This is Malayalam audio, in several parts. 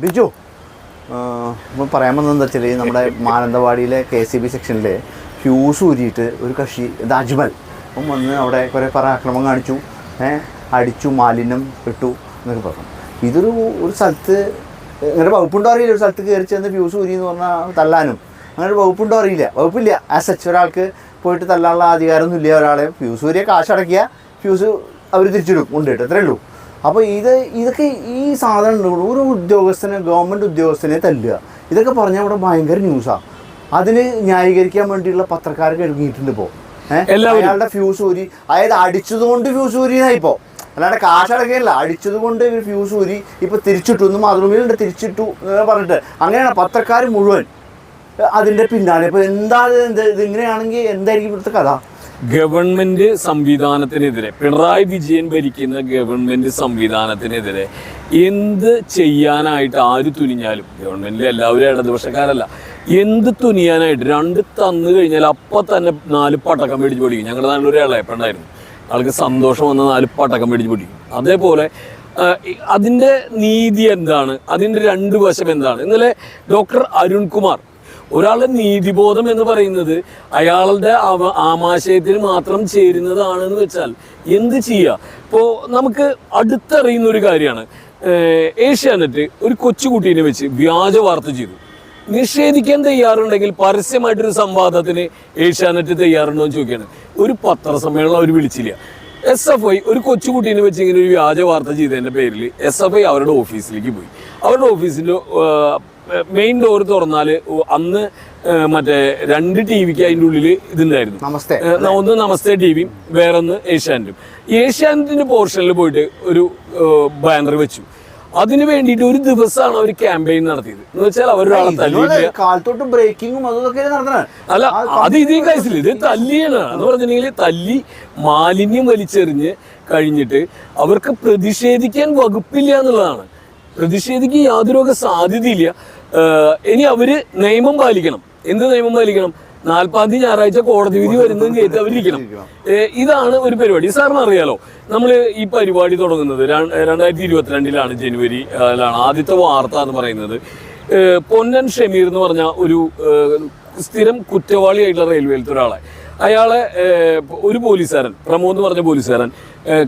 ബിജു നമ്മൾ പറയാൻ വന്നത് എന്താ വെച്ചാൽ നമ്മുടെ മാനന്തവാടിയിലെ കെ സി ബി സെക്ഷനിൽ ഫ്യൂസ് ഊരിയിട്ട് ഒരു കക്ഷി ഇത് അജ്മൽ. അപ്പം വന്ന് അവിടെ കുറേ പറ ആക്രമണം കാണിച്ചു. ഏഹ് അടിച്ചു മാലിന്യം ഇട്ടു എന്നൊക്കെ പറഞ്ഞു. ഇതൊരു ഒരു സ്ഥലത്ത് ഇങ്ങനെ വകുപ്പുണ്ടോ അറിയില്ല. ഒരു സ്ഥലത്ത് കയറി ചെന്ന് ഫ്യൂസ് ഊരി എന്ന് പറഞ്ഞാൽ തല്ലാനും. അങ്ങനെ ഒരു വകുപ്പുണ്ടോ അറിയില്ല. വകുപ്പില്ല. ആസ് സച്ച് ഒരാൾക്ക് പോയിട്ട് തല്ലാനുള്ള അധികാരമൊന്നുമില്ല. ഒരാളെ ഫ്യൂസ് ഊരിയ കാശടക്കിയ ഫ്യൂസ് അവർ തിരിച്ചിടും. ഉണ്ട് കേട്ടോ അത്രേ ഉള്ളൂ. അപ്പോൾ ഇത് ഇതൊക്കെ ഈ സാധനം. ഒരു ഉദ്യോഗസ്ഥനെ ഗവൺമെന്റ് ഉദ്യോഗസ്ഥനെ തല്ലുക. ഇതൊക്കെ പറഞ്ഞാൽ ഇവിടെ ഭയങ്കര ന്യൂസാണ് അതിന് ന്യായീകരിക്കാൻ വേണ്ടിയുള്ള പത്രക്കാർ കഴുകിയിട്ടുണ്ട് ഇപ്പോൾ. അയാളുടെ ഫ്യൂസ് ഊരി. അതായത് അടിച്ചതുകൊണ്ട് ഫ്യൂസ് ഊരിയെന്നാ ഇപ്പോൾ അല്ലാണ്ട് കാശടക്കുകയല്ല അടിച്ചത് കൊണ്ട് ഇവർ ഫ്യൂസ് ഊരി ഇപ്പൊ തിരിച്ചിട്ടു. ഒന്ന് മാതൃഭൂമിയിലുണ്ട് തിരിച്ചിട്ടു എന്ന് പറഞ്ഞിട്ട്. അങ്ങനെയാണ് പത്രക്കാർ മുഴുവൻ അതിന്റെ പിന്നാലെ. ഇപ്പൊ എന്താ ഇത്? ഇതിങ്ങനെയാണെങ്കിൽ എന്തായിരിക്കും ഇവിടുത്തെ കഥ? ഗവൺമെന്റ് സംവിധാനത്തിനെതിരെ പിണറായി വിജയൻ ഭരിക്കുന്ന ഗവൺമെന്റ് സംവിധാനത്തിനെതിരെ എന്ത് ചെയ്യാനായിട്ട് ആര് തുനിഞ്ഞാലും ഗവൺമെന്റിൽ എല്ലാവരും ഇടതുപക്ഷക്കാരല്ല എന്ത് തുനിയാനായിട്ട് രണ്ട് തന്നു കഴിഞ്ഞാൽ അപ്പൊ തന്നെ നാല് പടക്കം മേടിച്ച് പൊടിക്കും. ഞങ്ങളുടെ നാട്ടിലൊരു ഇളയപ്പുണ്ടായിരുന്നു ആൾക്ക് സന്തോഷം വന്ന നാല് പടക്കം മേടിച്ച് പൊടിക്കും. അതേപോലെ അതിന്റെ നീതി എന്താണ്? അതിന്റെ രണ്ട് വശം എന്താണ്? ഇന്നലെ ഡോക്ടർ അരുൺകുമാർ ഒരാളുടെ നീതിബോധം എന്ന് പറയുന്നത് അയാളുടെ ആമാശയത്തിന് മാത്രം ചേരുന്നതാണെന്ന് വെച്ചാൽ എന്ത് ചെയ്യുക ഇപ്പോൾ നമുക്ക് അടുത്തറിയുന്ന ഒരു കാര്യമാണ്. ഏഷ്യാനെറ്റ് ഒരു കൊച്ചുകുട്ടീനെ വെച്ച് വ്യാജ വാർത്ത ചെയ്തു. നിഷേധിക്കാൻ തയ്യാറുണ്ടെങ്കിൽ പരസ്യമായിട്ടൊരു സംവാദത്തിന് ഏഷ്യാനെറ്റ് തയ്യാറുണ്ടോ എന്ന് ചോദിക്കുകയാണ്. ഒരു പത്രസമ്മേളനം അവർ വിളിച്ചില്ല. എസ് എഫ് ഐ ഒരു കൊച്ചുകുട്ടീനെ വെച്ച് ഇങ്ങനെ ഒരു വ്യാജ വാർത്ത ചെയ്തതിന്റെ പേരിൽ എസ് എഫ് ഐ അവരുടെ ഓഫീസിലേക്ക് പോയി. അവരുടെ ഓഫീസിന്റെ മെയിൻ ഡോർ തുറന്നാൽ അന്ന് മറ്റേ രണ്ട് ടി വിക്ക് അതിന്റെ ഉള്ളിൽ ഇതുണ്ടായിരുന്നു. നമസ്തേ. ഒന്ന് നമസ്തേ ടി വിയും വേറൊന്ന് ഏഷ്യാനെറ്റും. ഏഷ്യാനെറ്റിന്റെ പോർഷനിൽ പോയിട്ട് ഒരു ബാനർ വെച്ചു. അതിന് വേണ്ടിയിട്ട് ഒരു ദിവസമാണ് അവർ ക്യാമ്പയിൻ നടത്തിയത്. എന്ന് വെച്ചാൽ അവരൊരാളെ ബ്രേക്കിങ്ങും അതൊക്കെ അല്ല അത് ഇതേ കേസിൽ ഇത് തല്ലിയാണ്. എന്ന് പറഞ്ഞിട്ടുണ്ടെങ്കിൽ തല്ലി മാലിന്യം വലിച്ചെറിഞ്ഞ് കഴിഞ്ഞിട്ട് അവർക്ക് പ്രതിഷേധിക്കാൻ വകുപ്പില്ല എന്നുള്ളതാണ്. പ്രതിഷേധിക്കാൻ യാതൊരു സാധ്യതയില്ല. ഇനി അവർ നിയമം പാലിക്കണം. എന്ത് നിയമം പാലിക്കണം? നാൽപ്പാം തീയതി ഞായറാഴ്ച കോടതി വിധി വരുന്നതെന്ന് കേട്ട് അവരിക്കണം ഇതാണ് ഒരു പരിപാടി. സാറിന് അറിയാലോ നമ്മൾ ഈ പരിപാടി തുടങ്ങുന്നത് രണ്ടായിരത്തി ഇരുപത്തിരണ്ടിലാണ് ജനുവരി അതിലാണ് ആദ്യത്തെ വാർത്ത എന്ന് പറയുന്നത്. പൊന്നൻ ഷമീർ എന്ന് പറഞ്ഞ ഒരു സ്ഥിരം കുറ്റവാളിയായിട്ടുള്ള റെയിൽവേയിലത്തെ ഒരാളെ അയാളെ ഒരു പോലീസുകാരൻ പ്രമോദ് എന്ന് പറഞ്ഞ പോലീസുകാരൻ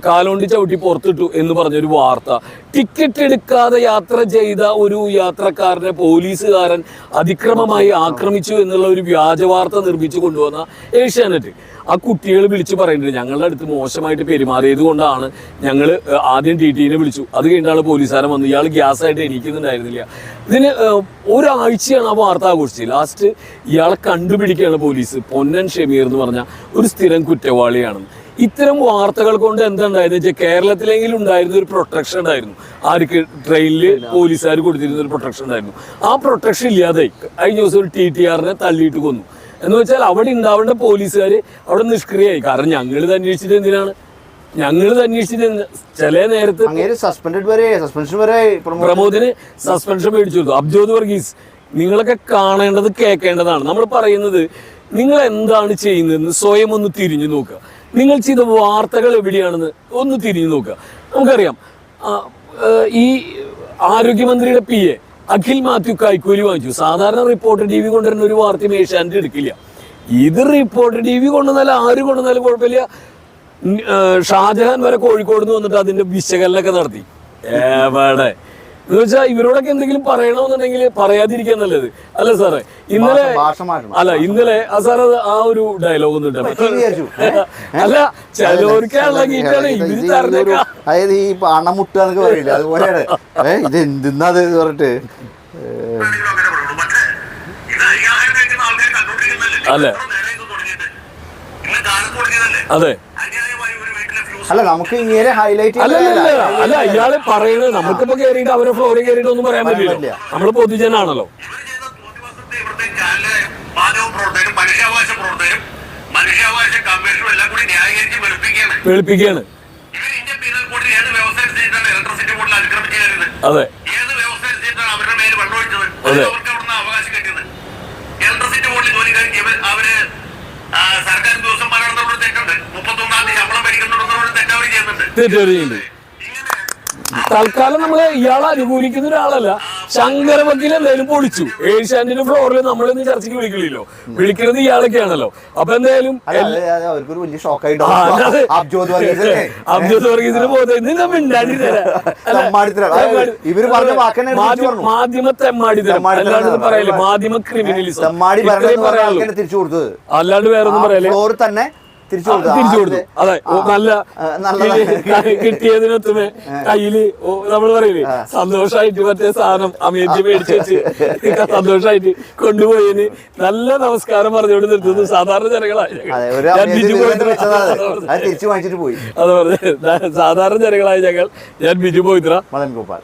കാലോണ്ടി ചവിട്ടി പുറത്തിട്ടു എന്ന് പറഞ്ഞൊരു വാർത്ത. ടിക്കറ്റ് എടുക്കാതെ യാത്ര ചെയ്ത ഒരു യാത്രക്കാരനെ പോലീസുകാരൻ അതിക്രമമായി ആക്രമിച്ചു എന്നുള്ള ഒരു വ്യാജ വാർത്ത നിർമ്മിച്ചു കൊണ്ടുവന്ന ഏഷ്യാനെറ്റ്. ആ കുട്ടികൾ വിളിച്ചു പറയുന്നുണ്ട് ഞങ്ങളുടെ അടുത്ത് മോശമായിട്ട് പെരുമാറിയത് കൊണ്ടാണ് ഞങ്ങൾ ആദ്യം ടി ടിനെ വിളിച്ചു. അത് കഴിഞ്ഞാണ് പോലീസുകാരൻ വന്നു ഇയാൾ ഗ്യാസ് ആയിട്ട് എണീക്കുന്നുണ്ടായിരുന്നില്ല. ഇതിന് ഒരാഴ്ചയാണ് ആ വാർത്ത ആഘോഷിച്ചത്. ലാസ്റ്റ് ഇയാളെ കണ്ടുപിടിക്കുകയാണ് പോലീസ്. പൊന്നൻ ഷമീർ എന്ന് പറഞ്ഞ ഒരു സ്ഥിരം കുറ്റവാളിയാണ്. ഇത്തരം വാർത്തകൾ കൊണ്ട് എന്തുണ്ടായിരുന്നു വെച്ചാൽ കേരളത്തിലെങ്കിലും ഉണ്ടായിരുന്ന ഒരു പ്രൊട്ടക്ഷൻ ഉണ്ടായിരുന്നു. ആർക്ക് ട്രെയിനിൽ പോലീസുകാർ കൊടുത്തിരുന്ന ഒരു പ്രൊട്ടക്ഷൻ ഉണ്ടായിരുന്നു. ആ പ്രൊട്ടക്ഷൻ ഇല്ലാതെ കഴിഞ്ഞ ദിവസം ഒരു ടി ടി ആറിനെ തള്ളിയിട്ട് കൊന്നു. എന്ന് വെച്ചാൽ അവിടെ ഉണ്ടാവേണ്ട പോലീസുകാർ അവിടെ നിഷ്ക്രിയായി കാരണം ഞങ്ങൾ ഇത് അന്വേഷിച്ചിട്ട് എന്തിനാണ്? ഞങ്ങൾ ഇത് അന്വേഷിച്ചിട്ട് ചില നേരത്ത് വരെ സസ്പെൻഷൻ വരെ പ്രമോ- പ്രമോദിന് സസ്പെൻഷൻ മേടിച്ചു കൊടുത്തു. അബ്ജോദ് വർഗീസ് നിങ്ങളൊക്കെ കാണേണ്ടത് കേൾക്കേണ്ടതാണ്. നമ്മൾ പറയുന്നത് നിങ്ങൾ എന്താണ് ചെയ്യുന്നതെന്ന് സ്വയം ഒന്ന് തിരിഞ്ഞു നോക്കുക. നിങ്ങൾ ചെയ്ത വാർത്തകൾ എവിടെയാണെന്ന് ഒന്ന് തിരിഞ്ഞു നോക്കുക. നമുക്കറിയാം ഈ ആരോഗ്യമന്ത്രിയുടെ പി എ അഖിൽ മാത്യു കൈക്കൂലി വാങ്ങിച്ചു. സാധാരണ റിപ്പോർട്ടർ ടി വി കൊണ്ടുവരുന്ന ഒരു വാർത്തയും ഏഷ്യാനെറ്റ് എടുക്കില്ല ഇത് റിപ്പോർട്ടർ ടി വി കൊണ്ടുവന്നാലും ആര് കൊണ്ടുവന്നാലും കുഴപ്പമില്ല. ഷാജഹാൻ വരെ കോഴിക്കോട് നിന്ന് വന്നിട്ട് അതിന്റെ വിശകലനമൊക്കെ നടത്തി. എവിടെ? എന്ന് വെച്ചാൽ ഇവരോടൊക്കെ എന്തെങ്കിലും പറയണമെന്നുണ്ടെങ്കിൽ പറയാതിരിക്കാൻ നല്ലത്. അല്ല സാറേ ഇന്നലെ ഭാഷ- ഭാഷ മാറ്റണം. അല്ല ഇന്നലെ ആ സാർ അത് ആ ഒരു ഡയലോഗ് ഒന്നും? അല്ല ഒരു- അതായത് ഈ പണം മുട്ടുക എന്നൊക്കെ പറയില്ല? അതുപോലെയാണ്. ഇത് എന്തിന്നത് പറഞ്ഞിട്ട്. അല്ലേ? അതെ അന്യായമായി ഒരു വീട്ടിലെ ഫ്യൂസ് അല്ല നമുക്ക് ഇങ്ങനെ ഹൈലൈറ്റ് അല്ല അല്ല അല്ല അല്ല ഇയാൾ പറയുന്നത് നമുക്കിപ്പോ കേറിയിട്ട് അവരെ ഫ്ലോറിൽ കേറിയിട്ട് ഒന്നും പറയാൻ പറ്റില്ല. നമ്മൾ നമ്മൾ പൊതുജനാണല്ലോ. മനുഷ്യാവകാശ പ്രവർത്തകരും മനുഷ്യാവകാശ കമ്മീഷനും എല്ലാം കൂടി ന്യായീകരിച്ച് വെളുപ്പിക്കുകയാണ്. വെളുപ്പിക്കാണ് അതെ. ഏത് വ്യവസ്ഥ അനുസരിച്ചാണ് അവരുടെ മേൽ വെള്ളം ഒഴിച്ചത് അതെ. അവർക്ക് അവിടുന്ന് അവകാശം കിട്ടിയത്. ഇലക്ട്രിസിറ്റി ബോർഡിൽ ജോലി ഇവർ അവർ സർക്കാർ ഉദ്യോഗസ്ഥന്മാരാണെന്നുള്ള തെറ്റുണ്ട് മുപ്പത്തൊന്നാം തീയതി ശമ്പളം ചെയ്യുന്നുണ്ട്. തൽക്കാലം നമ്മൾ ഇയാളെ അനുകൂലിക്കുന്ന ഒരാളല്ല. ശങ്കര വക്കീൽ എന്തായാലും പൊളിച്ചു. ഏഷ്യാന്റിന്റെ ഫ്ലോറിൽ നമ്മളൊന്നും ചർച്ചയ്ക്ക് വിളിക്കില്ലല്ലോ വിളിക്കുന്നത് ഇയാളൊക്കെയാണല്ലോ. അപ്പൊ എന്തായാലും അബ്ജോദ് വർഗീസിന് പോകുന്നത് തെമ്മാടി- മാധ്യമ- അല്ലാണ്ട് പറയല്ലേ. മാധ്യമ ക്രിമിനലിസം അല്ലാണ്ട് വേറെ ഒന്നും പറയല്ലേ? ഫ്ലോർ തന്നെ തിരിച്ചു കൊടുത്തു. അത് നല്ല കിട്ടിയതിനൊത്തുമേ കയ്യിൽ പറയില്ലേ സന്തോഷായിട്ട് മറ്റേ സാധനം അമേന്തി മേടിച്ച് വെച്ച് സന്തോഷായിട്ട് കൊണ്ടുപോയതിന് നല്ല നമസ്കാരം പറഞ്ഞുകൊണ്ട് നിർത്തുന്നു. സാധാരണ ജനങ്ങളായി തിരിച്ചു വാങ്ങിച്ചിട്ട് പോയി. അത് പറഞ്ഞു സാധാരണ ജനങ്ങളായ ഞങ്ങൾ ഞാൻ ബിജു പോയിത്ര. മദൻ ഗോപാൽ